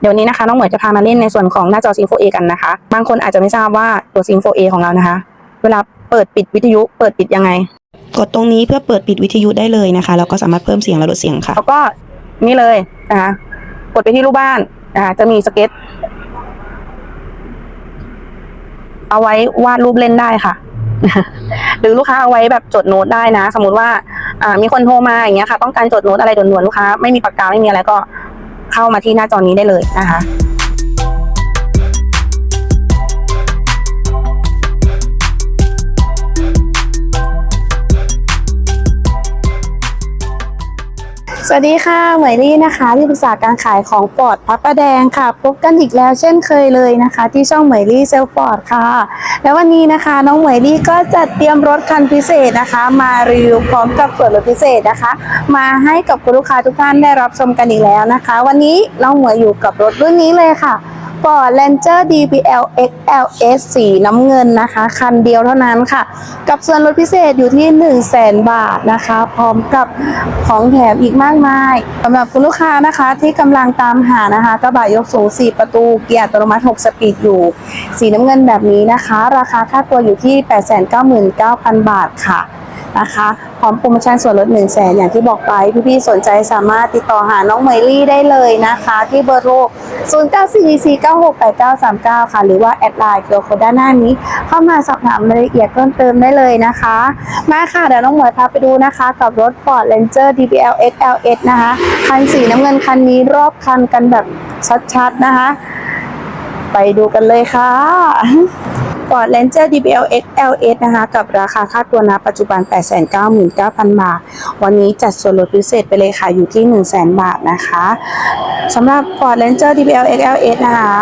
เดี๋ยวนี้นะคะน้องหมวยจะพามาเล่นในส่วนของหน้าจอ Sync 4A กันนะคะ บางคนอาจจะไม่ทราบว่าตัว Sync 4A ของเรานะคะ เวลาเปิดปิดวิทยุเปิดปิดยังไง กดตรงนี้เพื่อเปิดปิดวิทยุได้เลยนะคะแล้วก็สามารถเพิ่มเสียงและลดเสียงค่ะ แล้วก็นี่เลยนะคะกดไปที่รูปบ้านนะคะจะมีสเก็ต เอาไว้วาดรูปเล่นได้ค่ะ หรือลูกค้าเอาไว้แบบจดโน้ตได้นะ สมมติว่าอ่ามีคนโทรมาอย่างเงี้ยค่ะ ต้องการจดโน้ตอะไรด่วนๆลูกค้า ไม่มีปากกาไม่มีอะไรก็ เข้ามาที่หน้าจอนี้ได้เลยนะคะ สวัสดีค่ะไหมยลี่นะคะที่ปรึกษาการขายของปอดพระประแดงค่ะ พบกันอีกแล้วเช่นเคยเลยนะคะ ที่ช่องไหมยลี่เซลฟอร์ดค่ะ แล้ววันนี้นะคะน้องไหมยลี่ก็จัดเตรียมรถคันพิเศษนะคะ มารีวิวพร้อมกับส่วนลดพิเศษนะคะ มาให้กับคุณลูกค้าทุกท่านได้รับชมกันอีกแล้วนะคะ วันนี้น้องเหมยอยู่กับรถรุ่นนี้เลยค่ะ Ford Ranger DPL XLS สีน้ำเงินนะคะ คันเดียวเท่านั้นค่ะ กับส่วนลดพิเศษอยู่ที่ 1 0 0 0 0แบาทนะคะ พร้อมกับของแถมอีกมากมายสำหรับคุณลูกค้านะคะที่กำลังตามหานะคะกระบะยกสูง 4 ประตูเกียร์อัตโนมัติ 6 สปีดอยู่ สีน้ำเงินแบบนี้นะคะ ราคาค่าตัวอยู่ที่ 899,000 บาทค่ะนะคะ ร้อมโปรโมชั่นส่วนลด1 0 0 0 0แสนอย่างที่บอกไป พี่ๆสนใจสามารถติดต่อหาน้องเมลี่ได้เลยนะคะ ที่เบอร์โทร 0 9 4 4 9 6 8 9 3 9 ค่ะ หรือว่าแอดไลน์เคียวโคดด้านหน้านี้ เข้ามาสอบถามรายละเอียดเพิ่มเติมได้เลยนะคะ มาค่ะ เดี๋ยวน้องหมวยพาไปดูนะคะ กับรถ Ford Ranger DPL XLS นะคะ คันสีน้ำเงินคันนี้รอบคันกันแบบชัดๆนะคะ ไปดูกันเลยค่ะ Ford Ranger DPL XLS นะคะ กับราคาค่าตัวณปัจจุบัน 899,000 บาท วันนี้จัดส่วนลดพิเศษไปเลยค่ะ อยู่ที่ 100,000 บาทนะคะสำหรับ Ford Ranger DPL XLS นะคะ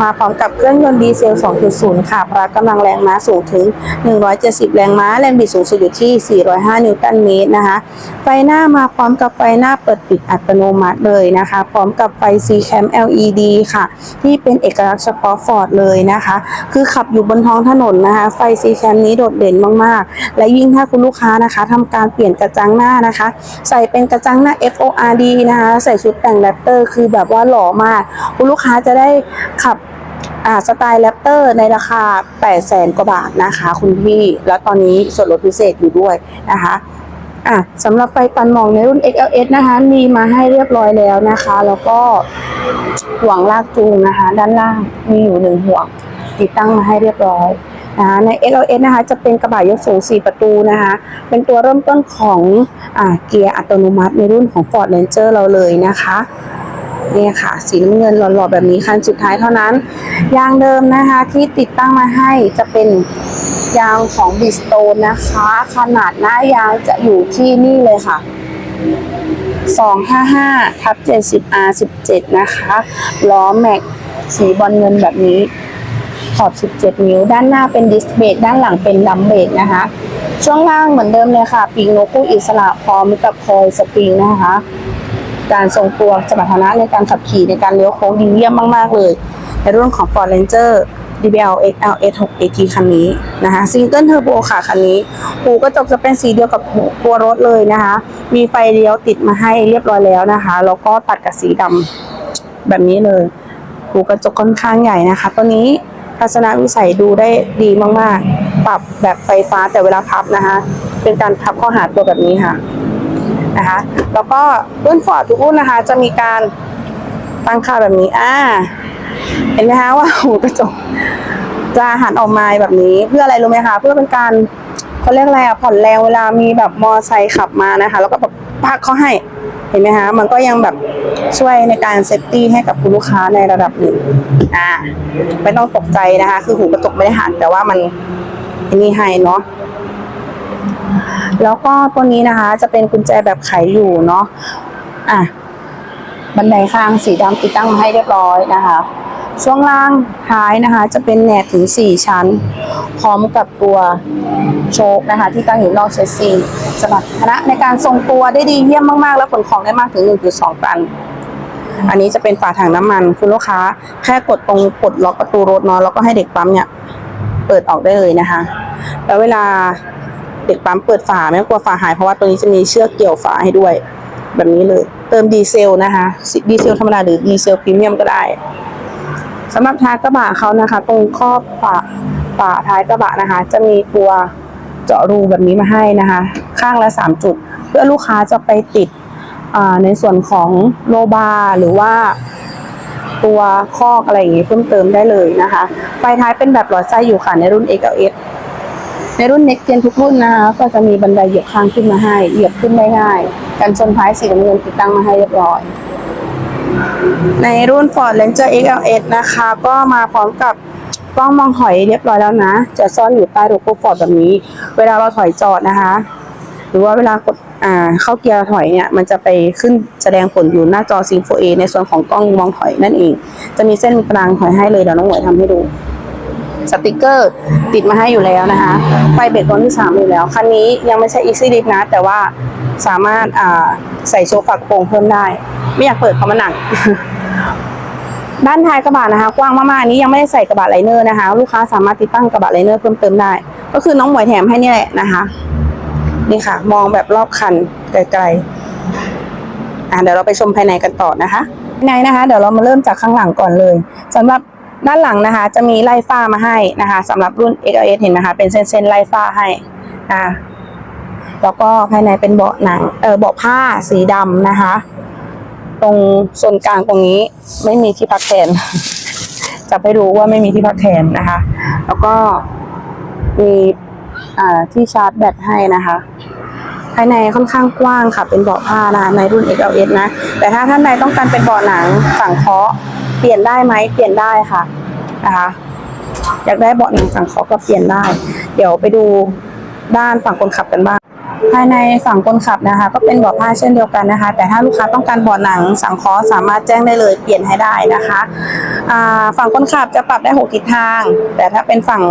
มาพร้อมกับเครื่องยนต์ดีเซล 2.0 ค่ะพละกำลังแรงม้าสูงถึง 170 แรงม้า แรงบิดสูงสุดอยู่ที่ 405 นิวตันเมตรนะคะ ไฟหน้ามาพร้อมกับไฟหน้าเปิดปิดอัตโนมัติเลยนะคะ พร้อมกับไฟ C cam LED ค่ะ ที่เป็นเอกลักษณ์เฉพาะ Ford เลยนะคะ คือขับอยู่บนท้องถนนนะคะ ไฟ C cam นี้โดดเด่นมากๆ และยิ่งถ้าคุณลูกค้านะคะทำการเปลี่ยนกระจังหน้านะคะ ใส่เป็นกระจังหน้า FORD นะคะ ใส่ชุดแต่งแรปเตอร์คือแบบว่าหล่อมาก คุณลูกค้าจะได้ขับสไตล์แรปเตอร์ในราคา 8 0 0แสนกว่าบาทนะคะ คุณพี่ แล้วตอนนี้ส่วนลดพิเศษอยู่ด้วยนะคะอะสำหรับไฟตันมองในรุ่น XLS นะคะ มีมาให้เรียบร้อยแล้วนะคะ แล้วก็ห่วงลากจูงนะคะ ด้านล่างมีอยู่หนึ่งห่วง ติดตั้งมาให้เรียบร้อยนะคะใน XLS นะคะจะเป็นกระบะยกสูง 4 ประตูนะคะเป็นตัวเริ่มต้นของอเกียร์อัตโนมัติในรุ่นของ Ford Ranger เราเลยนะคะนี่ค่ะ สีน้ำเงินหล่อๆแบบนี้คันสุดท้ายเท่านั้น ยางเดิมนะคะที่ติดตั้งมาให้จะเป็นยางของบิสโตนนะคะ ขนาดหน้ายางจะอยู่ที่นี่เลยค่ะ 255ทับ 70 R 17 นะคะ ล้อแม็กสีบอลเงินแบบนี้ ขอบ 17 นิ้ว ด้านหน้าเป็นดิสเบรกด้านหลังเป็นดัมเบรกนะคะ ช่วงล่างเหมือนเดิมเลยค่ะ ปีกนกคู่อิสระพร้อมกับคอยสปริงนะคะ การทรงตัวสมรรถนะในการขับขี่ในการเลี้ยวโค้งดีเยี่ยมมาก ๆ เลย ในรุ่นของ Ford Ranger DBL XLS 6 AT คันนี้นะคะซิงเกิลเทอร์โบค่ะคันนี้ หูกระจกจะเป็นสีเดียวกับตัวรถเลยนะคะ มีไฟเลี้ยวติดมาให้เรียบร้อยแล้วนะคะ แล้วก็ตัดกับสีดำแบบนี้เลยหูกระจกค่อนข้างใหญ่นะคะ ตัวนี้ ทัศนวิสัยดูได้ดีมากๆ ปรับแบบไฟฟ้าแต่เวลาพับนะคะ เป็นการพับข้อหาตัวแบบนี้ค่ะนะคะ แล้วก็รุ่นฟอร์ดทุกรุ่นนะคะ จะมีการตั้งค่าแบบนี้อ่าเห็นไหมคะว่าหูกระจกจะหันออกมาแบบนี้เพื่ออะไรรู้ไหมคะเพื่อเป็นการเขาเรียกอะไรอะผ่อนแรงเวลามีแบบมอไซค์ขับมานะคะ แล้วก็แบบพักเขาให้ เห็นไหมคะมันก็ยังแบบช่วยในการเซฟตี้ให้กับคุณลูกค้าในระดับหนึ่งอ่าไม่ต้องตกใจนะคะ คือหูกระจกไม่ได้หันแต่ว่ามันนนี้ให้เนาะแล้วก็ตัวนี้นะคะ จะเป็นกุญแจแบบไขอยู่เนาะอะบันไดข้างสีดำติดตั้งมาให้เรียบร้อยนะคะ ช่วงล่างท้ายนะคะ จะเป็นแหนบถึง 4 ชั้น พร้อมกับตัวโชคนะคะ ที่ตั้งอยู่นอกเชสซีสมรรถนะในการทรงตัวได้ดีเยี่ยมมากๆ และขนของได้มากถึง 1.2 ตัน อันนี้จะเป็นฝาถังน้ำมันคุณลูกค้า แค่กดตรงปลดล็อกประตูรถเนาะแล้วก็ให้เด็กปั๊มเนี่ยเปิดออกได้เลยนะคะ แล้วเวลาเด็กปั๊มเปิดฝาไม่ต้องกลัวฝาหายเพราะว่าตัวนี้จะมีเชือกเกี่ยวฝาให้ด้วย แบบนี้เลย เติมดีเซลนะคะดีเซลธรรมดาหรือดีเซลพรีเมียมก็ได้สำหรับท้ายกระบะเขานะคะ ตรงครอบฝา ฝาท้ายกระบะนะคะ จะมีตัวเจาะรูแบบนี้มาให้นะคะ ข้างละสามจุด เพื่อลูกค้าจะไปติดในส่วนของโลบาร์หรือว่าตัวคอกอะไรอย่างงี้เพิ่มเติมได้เลยนะคะ ไฟท้ายเป็นแบบหลอดไส้อยู่ค่ะในรุ่น XLS ในรุ่น Next Gen ทุกรุ่นนะคะก็จะมีบันไดเหยียบข้างขึ้นมาให้ เหยียบขึ้นได้ง่าย กันชนท้ายสีน้ำเงินติดตั้งมาให้เรียบร้อย ในรุ่น Ford Ranger XLS นะคะ ก็มาพร้อมกับ กล้องมองถอยเรียบร้อยแล้วนะ จะซ่อนอยู่ใต้โลโก้ Ford แบบนี้ เวลาเราถอยจอดนะคะ หรือว่าเวลากดอ่าเข้าเกียร์ถอยเนี่ย มันจะไปขึ้นแสดงผลอยู่หน้าจอ s y n f o A ในส่วนของกล้องมองถอยนั่นเอง จะมีเส้นกลางถอยให้เลยเดี๋ยวน้องหวยทำให้ดูสติกเกอร์ติดมาให้อยู่แล้วนะคะ ไฟเบรกตัวที่สามอยู่แล้ว คันนี้ยังไม่ใช่ Easy Lift นะ แต่ว่าสามารถใส่โชว์ฝักโปรงเพิ่มได้ ไม่อยากเปิดเพราะมันหนัก ด้านท้ายกระบะนะคะ กว้างมากๆอันนี้ยังไม่ได้ใส่กระบะไลเนอร์นะคะ ลูกค้าสามารถติดตั้งกระบะไลเนอร์เพิ่มเติมได้ ก็คือน้องหมวยแถมให้นี่แหละนะคะ นี่ค่ะ มองแบบรอบคันไกลๆอะเดี๋ยวเราไปชมภายในกันต่อนะคะภายในนะคะ เดี๋ยวเรามาเริ่มจากข้างหลังก่อนเลยสำหรับด้านหลังนะคะ จะมีไล่ฟ้ามาให้นะคะสำหรับรุ่น XLS เห็นไหมคะเป็นเส้นๆไล่ฟ้าให้อะแล้วก็ภายในเป็นเบาะหนังเออเบาะผ้าสีดำนะคะ ตรงส่วนกลางตรงนี้ไม่มีที่พักแทน จะไปดูว่าไม่มีที่พักแทนนะคะ แล้วก็มีที่ชาร์จแบตให้นะคะภายในค่อนข้างกว้างค่ะ เป็นเบาะผ้านะคะในรุ่น XLS นะ แต่ถ้าท่านใดต้องการเป็นเบาะหนังสั่งเคาะเปลี่ยนได้ไหมเปลี่ยนได้ค่ะนะคะอยากได้เบาะหนังสั่งเคาะก็เปลี่ยนได้ เดี๋ยวไปดูด้านฝั่งคนขับกันบ้าง ภายในฝั่งคนขับนะคะ ก็เป็นเบาะผ้าเช่นเดียวกันนะคะ แต่ถ้าลูกค้าต้องการเบาะหนังสังเคราะห์สามารถแจ้งได้เลยเปลี่ยนให้ได้นะคะฝั่งคนขับจะปรับได้หกทิศทาง แต่ถ้าเป็นฝั่ง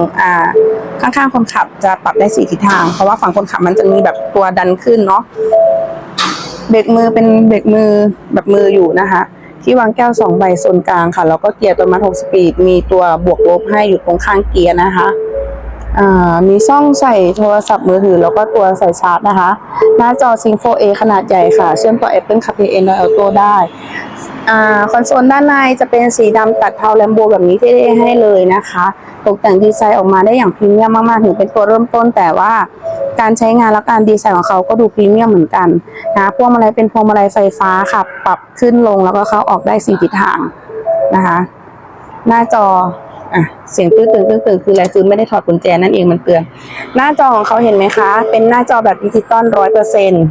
ข้างๆคนขับจะปรับได้สี่ทิศทาง เพราะว่าฝั่งคนขับมันจะมีแบบตัวดันขึ้นเนาะเบรกมือเป็นเบรกมือแบบมืออยู่นะคะ ที่วางแก้วสองใบโซนกลางค่ะแล้วก็เกียร์ตัวมัดหกสปีดมีตัวบวกลบให้อยู่ตรงข้างเกียร์นะคะ มีช่องใส่โทรศัพท์มือถือ แล้วก็ตัวใส่ชาร์จนะคะ หน้าจอ Sync 4A ขนาดใหญ่ค่ะ เชื่อมต่อ Apple CarPlay Android Auto ได้คอนโซลด้านในจะเป็นสีดำตัดเทาแลมโบแบบนี้ที่ได้ให้เลยนะคะ ตกแต่งดีไซน์ออกมาได้อย่างพรีเมียมมากๆถึงเป็นตัวเริ่มต้นแต่ว่าการใช้งานและการดีไซน์ของเขาก็ดูพรีเมียมเหมือนกันนะพวงมาลัยเป็นพวงมาลัยไฟฟ้าค่ะ ปรับขึ้นลงแล้วก็เข้าออกได้สี่ทิศทางนะคะ หน้าจอ อะเสียงตื้อตึงตื้อตึงคืออะไรคือไม่ได้ถอดกุญแจนั่นเองมันเตือน หน้าจอของเขาเห็นไหมคะ เป็นหน้าจอแบบดิจิตอลร้อยเปอร์เซ็นต์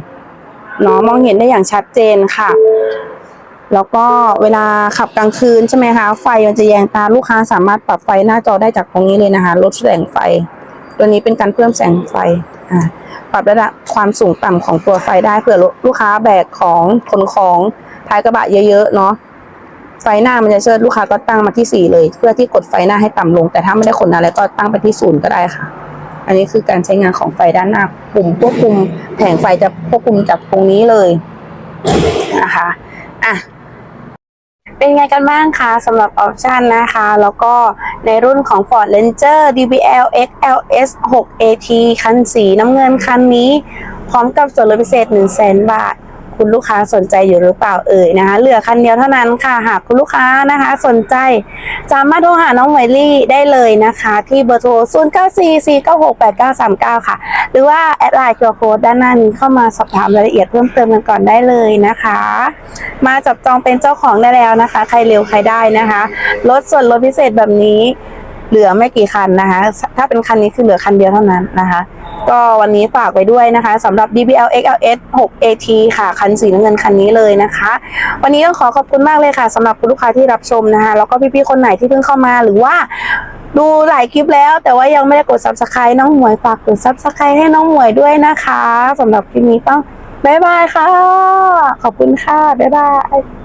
เนาะมองเห็นได้อย่างชัดเจนค่ะ แล้วก็เวลาขับกลางคืนใช่ไหมคะ ไฟมันจะแยงตาลูกค้าสามารถปรับไฟหน้าจอได้จากตรงนี้เลยนะคะ ลดแสงไฟ ตัวนี้เป็นการเพิ่มแสงไฟอ่าปรับระดับความสูงต่ำของตัวไฟได้เผื่อลูกค้าแบกของขนของท้ายกระบะเยอะๆเนาะ ไฟหน้ามันจะเชิดลูกค้าก็ตั้งมาที่สี่เลย เพื่อที่กดไฟหน้าให้ต่ำลง แต่ถ้าไม่ได้ขนอะไรก็ตั้งไปที่ศูนย์ก็ได้ค่ะ อันนี้คือการใช้งานของไฟด้านหน้าปุ่มควบคุมแผงไฟจะควบคุมจากตรงนี้เลยนะคะอะเป็นไงกันบ้างคะสำหรับออปชันนะคะ แล้วก็ในรุ่นของ Ford Ranger DBL XLS 6 AT คันสีน้ำเงินคันนี้ พร้อมกับส่วนลดพิเศษ 1 0 0 0 0 0 บาท คุณลูกค้าสนใจอยู่หรือเปล่าเอ่ยนะคะ เหลือคันเดียวเท่านั้นค่ะ หากคุณลูกค้านะคะ สนใจสามารถโทรหาน้องไมลี่ได้เลยนะคะ ที่เบอร์โทร 0 9 4 4 9 6 8 9 3 9 ค่ะ หรือว่าแอดไลน์คิวโค้ดด้านหน้านี้เข้ามาสอบถามรายละเอียดเพิ่มเติมกันก่อนได้เลยนะคะ มาจับจองเป็นเจ้าของได้แล้วนะคะ ใครเร็วใครได้นะคะ ลดส่วนลดพิเศษแบบนี้ เหลือไม่กี่คันนะคะ ถ้าเป็นคันนี้คือเหลือคันเดียวเท่านั้นนะคะ ก็วันนี้ฝากไว้ด้วยนะคะสำหรับ DBL XLS 6 AT ค่ะ คันสีน้ำเงินคันนี้เลยนะคะ วันนี้ต้องขอขอบคุณมากเลยค่ะสำหรับคุณลูกค้าที่รับชมนะคะ แล้วก็พี่ๆคนไหนที่เพิ่งเข้ามาหรือว่าดูหลายคลิปแล้ว แต่ว่ายังไม่ได้กด subscribe น้องหมวยฝากกด subscribe ให้น้องหมวยด้วยนะคะสำหรับคลิปนี้ต้องบ๊ายบายค่ะ ขอบคุณค่ะ บ๊ายบาย